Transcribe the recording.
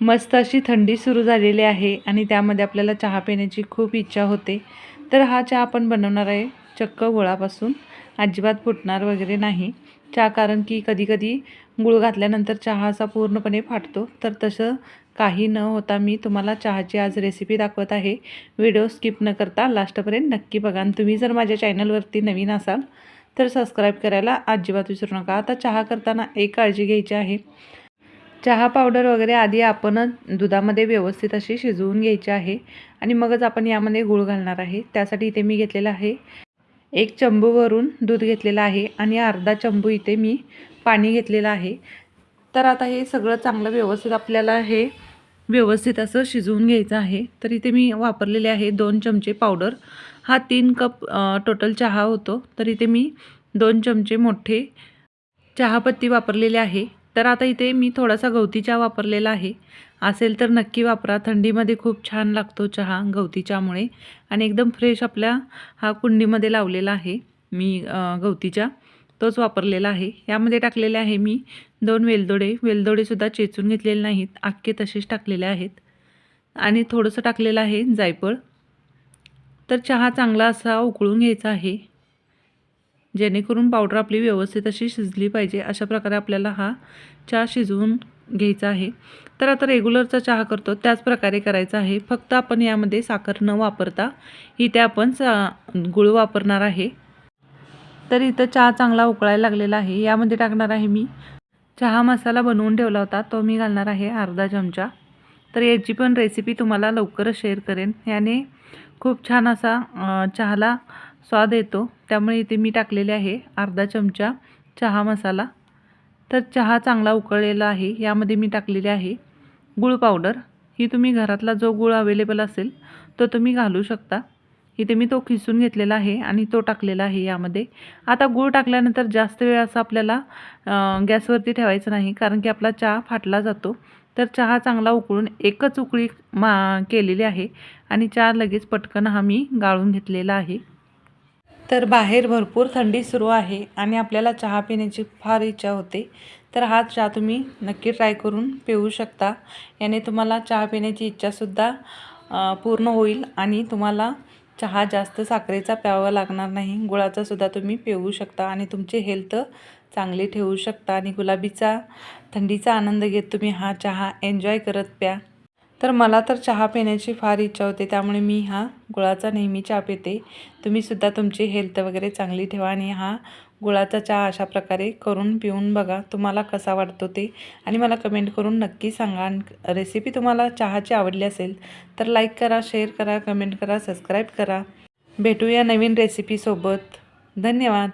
मस्त अशी थंडी सुरू झालेली आहे आणि त्यामध्ये आपल्याला चहा पिण्याची खूप इच्छा होते. तर हा चहा आपण बनवणार आहे चक्क गुळापासून अजिबात फुटणार वगैरे नाही. चहा कारण की कधीकधी गुळ घातल्यानंतर चहा असा पूर्णपणे फाटतो. तर तसं काही न होता मी तुम्हाला चहाची आज रेसिपी दाखवत आहे. व्हिडिओ स्किप न करता लास्टपर्यंत नक्की बघा. आणि तुम्ही जर माझ्या चॅनलवरती नवीन असाल तर सबस्क्राईब करायला अजिबात विसरू नका. आता चहा करताना एक काळजी घ्यायची आहे. चहा पावडर वगैरे आधी आपणच दुधामध्ये व्यवस्थित अशी शिजवून घ्यायची आहे आणि मगच आपण यामध्ये गूळ घालणार आहे. त्यासाठी इथे मी घेतलेलं आहे एक चंबूवरून दूध घेतलेलं आहे आणि अर्धा चंबू इथे मी पाणी घेतलेलं आहे. तर आता हे सगळं चांगलं व्यवस्थित आपल्याला हे व्यवस्थित असं शिजवून घ्यायचं आहे. तर इथे मी वापरलेले आहे दोन चमचे पावडर. हा तीन कप टोटल चहा होतो. तर इथे मी दोन चमचे मोठे चहापत्ती वापरलेले आहे. तर आता इथे मी थोडासा गवती चहा वापरलेला आहे. असेल तर नक्की वापरा. थंडीमध्ये खूप छान लागतो चहा गवती चहामुळे. आणि एकदम फ्रेश आपल्या हा कुंडीमध्ये लावलेला आहे. मी गवती चहा तोच वापरलेला आहे. यामध्ये टाकलेले आहे मी दोन वेलदोडे. वेलदोडेसुद्धा चेचून घेतलेले नाहीत. आख्खे तसेच टाकलेले आहेत. आणि थोडंसं टाकलेलं आहे जायफळ. तर चहा चांगला असा उकळून घ्यायचा आहे. जेणेकरून पावडर आपली व्यवस्थित अशी शिजली पाहिजे. अशा प्रकारे आपल्याला हा चहा शिजवून घ्यायचा आहे. तर आता रेग्युलरचा चहा करतो. त्याच प्रकारे करायचा आहे. फक्त आपण यामध्ये साखर न वापरता इथे आपण सा गुळ वापरणार आहे. तर इथं चहा चांगला उकळायला लागलेला आहे. यामध्ये टाकणार आहे मी चहा मसाला बनवून ठेवला होता. तो मी घालणार आहे अर्धा चमचा. तर याची पण रेसिपी तुम्हाला लवकरच शेअर करेन. याने खूप छान असा चहाला स्वाद येतो. त्यामुळे इथे मी टाकलेले आहे अर्धा चमचा चहा मसाला. तर चहा चांगला उकळलेला आहे यामध्ये मी टाकलेले आहे गूळ पावडर. ही तुम्ही घरातला जो गूळ अवेलेबल असेल तो तुम्ही घालू शकता. इथे मी तो खिसून घेतलेला आहे आणि तो टाकलेला आहे यामध्ये. आता गूळ टाकल्यानंतर जास्त वेळ असं आपल्याला गॅसवरती ठेवायचं नाही कारण की आपला चहा फाटला जातो. तर चहा चांगला उकळून एकच उकळी मा केलेली आहे. आणि चहा लगेच पटकन हा मी गाळून घेतलेला आहे. तर बाहेर भरपूर थंडी सुरू आहे आणि आपल्याला चहा पिण्याची फार इच्छा होते. तर हा चहा तुम्ही नक्की ट्राय करून पिऊ शकता. याने तुम्हाला चहा पिण्याची इच्छासुद्धा पूर्ण होईल आणि तुम्हाला चहा जास्त साखरेचा प्यावा लागणार नाही. गुळाचासुद्धा तुम्ही पिऊ शकता आणि तुमची हेल्थ चांगली ठेवू शकता आणि गुलाबीचा थंडीचा आनंद घेत तुम्ही हा चहा एन्जॉय करत प्या. तर मला तर चहा पिण्याची फार इच्छा होते त्यामुळे मी हा गुळाचा नेहमी चहा पिते. तुम्हीसुद्धा तुमची हेल्थ वगैरे चांगली ठेवा आणि हा गुळाचा चहा अशा प्रकारे करून पिऊन बघा तुम्हाला कसा वाटतो ते. आणि मला कमेंट करून नक्की सांगा. आणि रेसिपी तुम्हाला चहाची आवडली असेल तर लाईक करा शेअर करा कमेंट करा सबस्क्राईब करा. भेटूया नवीन रेसिपीसोबत धन्यवाद.